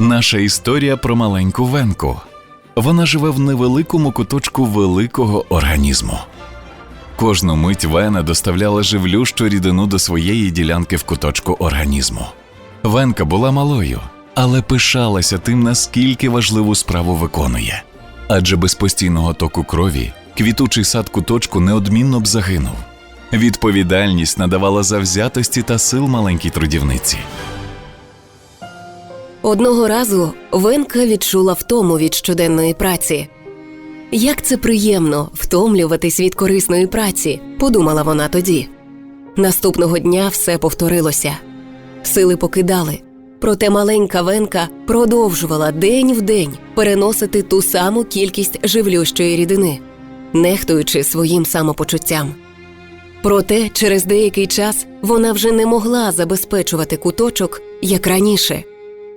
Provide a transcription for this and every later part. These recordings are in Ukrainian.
Наша історія про маленьку венку. Вона живе в невеликому куточку великого організму. Кожну мить вена доставляла живлющу рідину до своєї ділянки в куточку організму. Венка була малою, але пишалася тим, наскільки важливу справу виконує. Адже без постійного току крові квітучий сад куточку неодмінно б загинув. Відповідальність надавала завзятості та сил маленькій трудівниці. Одного разу Венка відчула втому від щоденної праці. Як це приємно втомлюватись від корисної праці, подумала вона тоді. Наступного дня все повторилося. Сили покидали, проте маленька Венка продовжувала день в день переносити ту саму кількість живлющої рідини, нехтуючи своїм самопочуттям. Проте через деякий час вона вже не могла забезпечувати куточок, як раніше.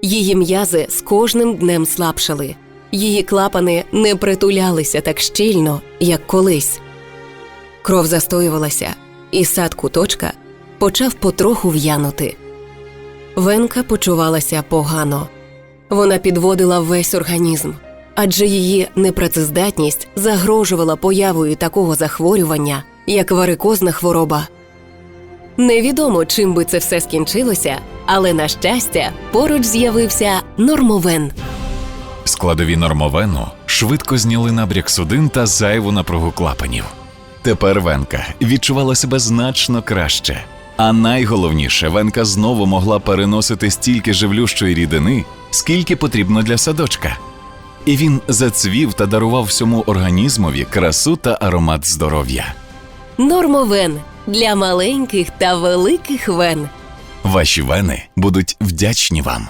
Її м'язи з кожним днем слабшали, її клапани не притулялися так щільно, як колись. Кров застоювалася, і сад куточка почав потроху в'янути. Венка почувалася погано. Вона підводила весь організм, адже її непрацездатність загрожувала появою такого захворювання, як варикозна хвороба. Невідомо, чим би це все скінчилося, але на щастя, поруч з'явився нормовен. Складові нормовену швидко зняли набряк судин та зайву напругу клапанів. Тепер Венка відчувала себе значно краще. А найголовніше, Венка знову могла переносити стільки живлющої рідини, скільки потрібно для садочка. І він зацвів та дарував всьому організмові красу та аромат здоров'я. Нормовен для маленьких та великих вен. Ваші вени будуть вдячні вам.